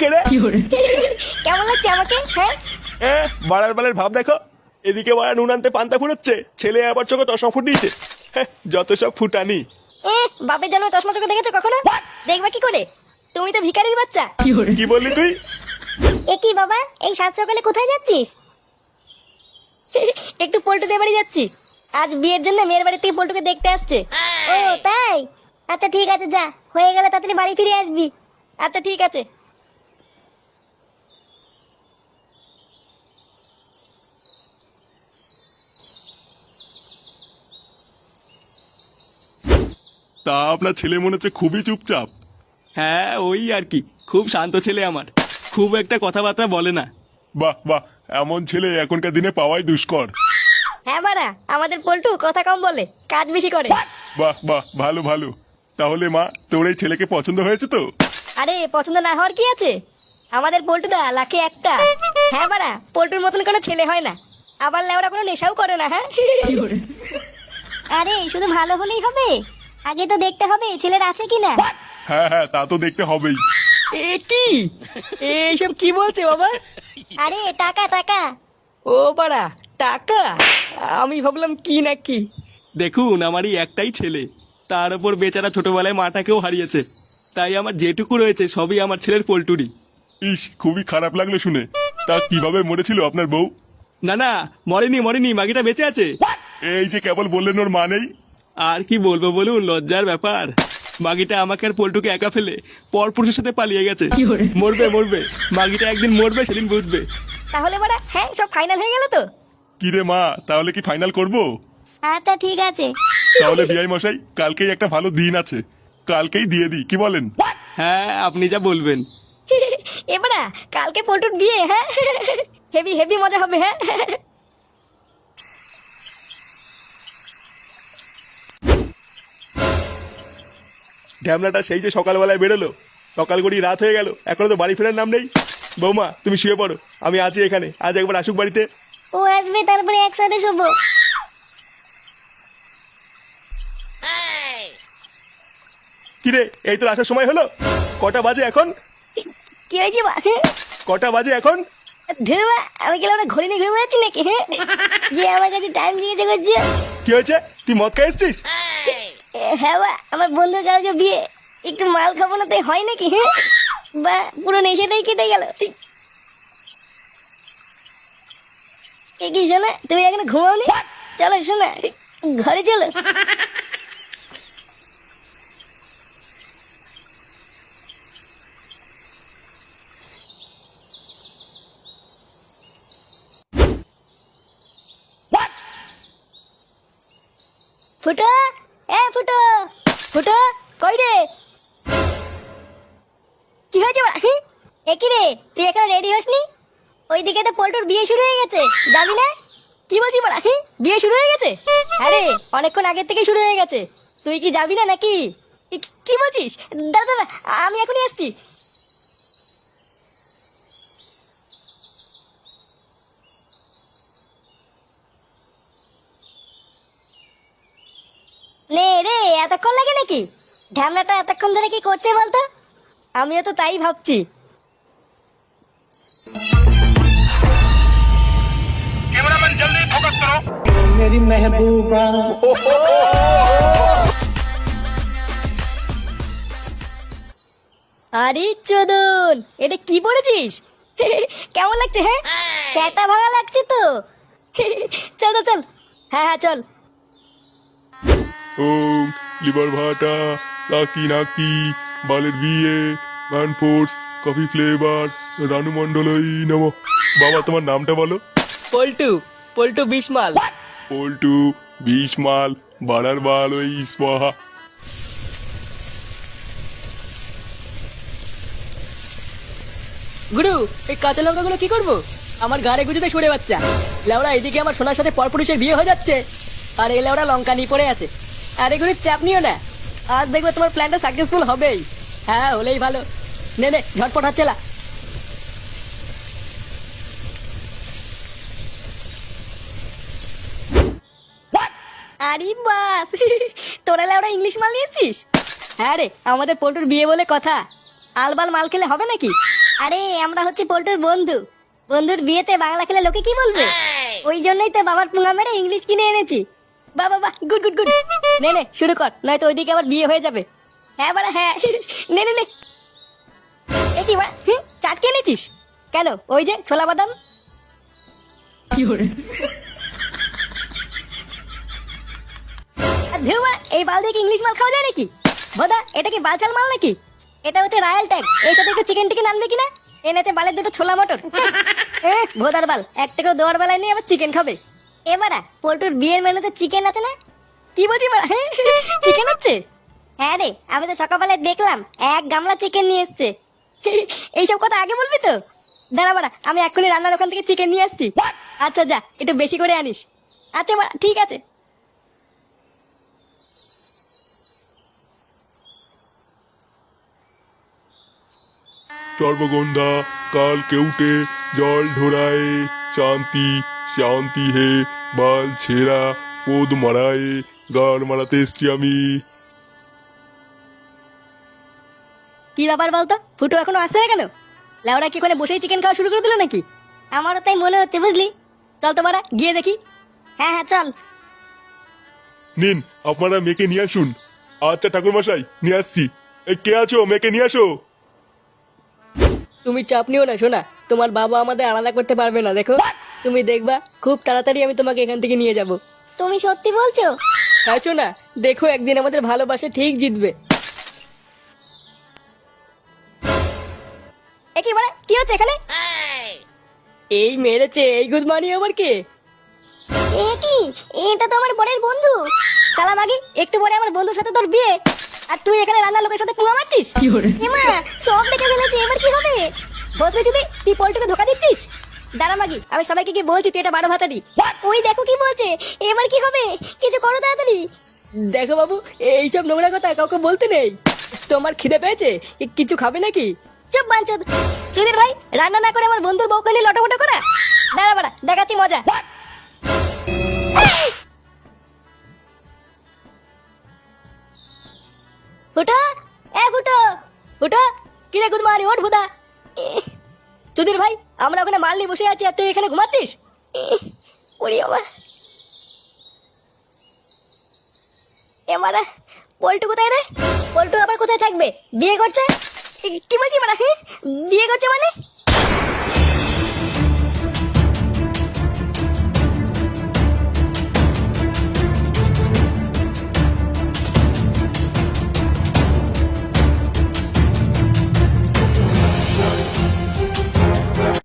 কেড়ে কেমন লাগছে আমাকে? হ্যাঁ? হ্যাঁ বাড়ার বালের ভাব দেখো। এদিকে বাড়া নুন আনতে পান্তা ফুরোচ্ছে ছেলে আবার চোখে চশমা ফুটিয়েছে হ্যাঁ, যত সব ফুটানি। এ বাপের জন্ম চশমা চোখে দেখেছ কখনো? দেখবা কি করে? তুমি তো ভিখারির বাচ্চা। কি বললি তুই? এ কি বাবা এই সাত সকালে কোথায় যাচ্ছিস? একটু পল্টুদের বাড়ি যাচ্ছি। আজ বিয়ের জন্য মেয়ের বাড়ি থেকে পল্টুকে দেখতে আসছে। ও তাই? আচ্ছা ঠিক আছে যা। হয়ে গেলে তাড়াতাড়ি বাড়ি ফিরে আসবি। আচ্ছা ঠিক আছে। তা আপনার ছেলে মনে হচ্ছে খুবই চুপচাপ। হ্যাঁ ওই আর কি। খুব শান্ত ছেলে আমার। খুব একটা কথাবার্তা বলে না। বাহ বাহ এমন ছেলে এখনকার দিনে পাওয়াই দুষ্কর। হ্যাঁ বাড়া আমাদের পল্টু কথা কম বলে কাজ বেশি করে। বাহ বাহ ভালো ভালো। তাহলে মা তোর এই ছেলেকে পছন্দ হয়েছে তো? আরে পছন্দ না হওয়ার কি আছে? আমাদের পল্টুদা লাখে একটা। হ্যাঁ বাড়া পল্টুর মতন কোনো ছেলে হয় না। আবার লেওরা কোনো নেশাও করে না হ্যাঁ? আরে শুধু ভালো হলেই হবে। আগে তো দেখতে হবে ছেলের আছে কি না হ্যাঁ হ্যাঁ তা তো দেখতে হবেই। এ কি? এইসব কি বলছে বাবা? আরে টাকা টাকা। ও পাড়া টাকা? আমি ভাবলাম কি না কি? দেখুন আমারই একটাই ছেলে। তার উপর বেচারা ছোটবেলায় মাটাকেও হারিয়েছে। তাই আমার যেটুকু রয়েছে সবই আমার ছেলের পোল্টুরি। ইস খুবই খারাপ লাগল শুনে। তা কীভাবে মরেছিল আপনার বউ? না না মরেনি মরেনি মাগিটা বেঁচে আছে। এই যে কেবল বললেন ওর মা নেই আর কি বলব বলুন লজ্জার ব্যাপার। মাগিটা আমাকে আর পল্টুকে একা ফেলে পরপুরুষের সাথে পালিয়ে গেছে। মরবে মরবে। মাগিটা একদিন মরবে সেদিন বুঝবে। তাহলে বাড়া হ্যাঁ সব ফাইনাল হয়ে গেল তো? কি রে মা তাহলে কি ফাইনাল করব? আচ্ছা ঠিক আছে। তাহলে বিআই মশাই কালকেই একটা ভালো দিন আছে। কালকেই দিয়ে দিই কি বলেন? হ্যাঁ আপনি যা বলবেন। এবারা কালকে পল্টুর বিয়ে হ্যাঁ? হেভি হেভি মজা হবে হ্যাঁ? ঢ্যামলাটা সেই যে সকালবেলায় বেরোলো সকাল গড়ি রাত হয়ে গেল এখনও তো বাড়ি ফেরার নাম নেই। বৌমা তুমি শুয়ে পড়ো আমি আছি এখানে আজ একবার আসুক বাড়িতে। ও আসবে তারপরে একসাথে শোবো। কিরে এই তো আসার সময় হলো? কটা বাজে এখন? কি হয়েছে বা কটা বাজে এখন? ধরবা আমি গেলে ওরা ঘড়ি নিয়ে ঘুরে বেড়াচ্ছি নাকি হ্যাঁ? যে আমার কাছে টাইম জিজ্ঞাসা করছে। কি হয়েছে? তুই মদ এ, হ্যাঁ আমার বন্ধু কালকে বিয়ে, একটু মাল খাব না, তাই হয় নাকি? হ্যাঁ? বা, পুরো নেশাটাই কেটে গেল। কি শোনা, তুমি এখানে চলো শোনা, ঘরে চলো। ফুটো এ, ফুটো! ফুটো, কই রে? কি হয়েছে বাড়া? একই রে? তুই এখানে রেডি হসনি? ওইদিকে তো পল্টুর বিয়ে শুরু হয়ে গেছে, যাবি না? কি বলছিস বাড়া বিয়ে শুরু হয়ে গেছে? আরে, অনেকক্ষণ আগের থেকে শুরু হয়ে গেছে। তুই কি যাবি না নাকি? কি- কি বলছিস? দাদা দাদা, আমি এখনই আসছি। লে রে এতক্ষণ লাগে নাকি? ঢ্যামলাটা এতক্ষণ ধরে কি করছে বলতো? আমিও তো তাই ভাবছি। ক্যামেরাম্যান জলদি আরে চোদন এটা কি পড়েছিস? কেমন লাগছে হ্যাঁ? হ্যাঁ। চ্যাটা ভালো লাগছে তো। চল চল। হ্যাঁ হ্যাঁ চল। ওম লিভার ভাটা লাকি নাকি বালের বিয়ে man force coffee flavour Ranu মন্ডলই নম। বাবা তোমার নামটা বলো। পল্টু পল্টু বিশমাল। পল্টু বিষ মাল বাড়ার বাল ওই স্পহা। গুরু এই কাঁচা লঙ্কাগুলো কি করব? আমার গাড়ে গুজিতে সরে বাচ্চা। লেওড়া এদিকে আমার সোনার সাথে পরপুরুষের বিয়ে হয়ে যাচ্ছে। আর এই লেওড়া লঙ্কা নিয়ে পড়ে আছে। আর এগুলির চাপ নিও না। আজ দেখবে তোমার প্ল্যানটা সাকসেসফুল হবেই। হ্যাঁ হলেই ভালো। নে নে ঝটপট হচ্ছে না আরে বাস তোরা লেওরা ইংলিশ মাল নিয়েছিস? হ্যাঁ রে আমাদের পল্টুর বিয়ে বলে কথা। আলবাল মাল খেলে হবে নাকি? আরে আমরা হচ্ছে পল্টুর বন্ধু। বন্ধুর বিয়েতে বাংলা খেলে লোকে কি বলবে? ওই জন্যই তো বাবার পুঙ্গা মেরে ইংলিশ কিনে এনেছি। বাবা বাহ গুড গুড গুড। নে নে শুরু কর নয়তো ওইদিকে আবার বিয়ে হয়ে যাবে। হ্যাঁ বাড়া হ্যাঁ নে নে নে। এ কি বাড়া হুম, চাট খেয়ে নিয়েছিস? কেন? ওই যে ছোলা বাদাম? আর ধেউ বাড়া, এই বাল দিয়ে কি ইংলিশ মাল খাওয়া যায় নাকি? বোধা এটা কি বালচাল মাল নাকি? এটা হচ্ছে রায়াল ট্যাগ। এর সাথে একটু চিকেন টিকেন আনবে কিনা? এনেছে বালের দুটো ছোলা মটর। এ ভোদার বাল এক টাকাও দেওয়ার বেলায় নিয়ে আবার চিকেন খাবে। এবারা পোল্টুর বিয়ের মেনুতে চিকেন আছে না? কি বলছি চিকেন হচ্ছে? হ্যাঁ রে আমি তো সকালবেলায় দেখলাম এক গামলা চিকেন নিয়ে এসছে। এইসব কথা আগে বলবি তো? দাঁড়া বাড়া আমি এক্ষুনি রান্নার ওখান থেকে চিকেন নিয়ে আসছি। আচ্ছা যা একটু বেশি করে আনিস। আচ্ছা বাড়া ঠিক আছে। সর্বগন্ধা কাল কেউটে জল ঢোড়ায় শান্তি শান্তি হে বাল ছেঁড়া পোদ মারায়। গাল মারাতে এসছি আমি। কি ব্যাপার বলতো? ফুটো এখনও আসছে না কেন? লাউরা কি ওখানে বসেই চিকেন খাওয়া শুরু করে দিল নাকি? আমারও তাই মনে হচ্ছে বুঝলি? চল তো বাড়া গিয়ে দেখি। হ্যাঁ হ্যাঁ চল। নিন আপনারা মেয়েকে নিয়ে আসুন। আচ্ছা ঠাকুর মশাই নিয়ে আসছি। এই কে আছো? মেয়েকে নিয়ে আসো। তুমি চাপ নিও না শোনা। তোমার বাবা আমাদের আলাদা করতে পারবে না দেখো। তুমি দেখবা খুব তাড়াতাড়ি আমি তোমাকে এখান থেকে নিয়ে যাব। তুমি সত্যি বলছো? হ্যাঁ শোনা দেখো একদিন আমাদের ভালোবাসা ঠিক জিতবে। এ কি বাড়া কি হচ্ছে এখানে? এই মেরেছে এই গুদমানি আবার কে? এ কি? এটা তো আমার বোনের বন্ধু। চালা মাগি একটু পরে আমার বন্ধুর সাথে তোর বিয়ে। আর তুই এখানে রান্নার লোকের সাথে পুঙ্গা মারছিস? এমা সব দেখে ফেলেছি এবার কি হবে? বসবে যদি তুই পল্টুকে ধোকা দিচ্ছিস? দাঁড়া মাগি আমি সবাইকে কি বলছি তুই এটা বারো ভাতা দি। ওই দেখো কি বলছে এবার কি হবে? কিছু করো তাড়াতাড়ি। দেখো বাবু এইসব নোংরা কথা কাউকে বলতে নেই। তোমার খিদে পেয়েছে? কিছু খাবে নাকি? চুপ বাঞ্চদ। সুধীর ভাই রান্না না করে আমার বন্ধুর বউকে নিয়ে লটোমটো করা? দাঁড়া বাড়া দেখাচ্ছি মজা! ফুটো এ ফুটো ফুটো কিরে গুদমানি ওঠ ভুদা সুধীর ভাই আমরা ওখানে মাল নিয়ে বসে আছি আর তুই এখানে ঘুমাচ্ছিস? ওরে বাবা এমারা পল্টু কোথায় রে? পল্টু আবার কোথায় থাকবে? বিয়ে করছে? কি- কি বলছি মানে বিয়ে করছে মানে?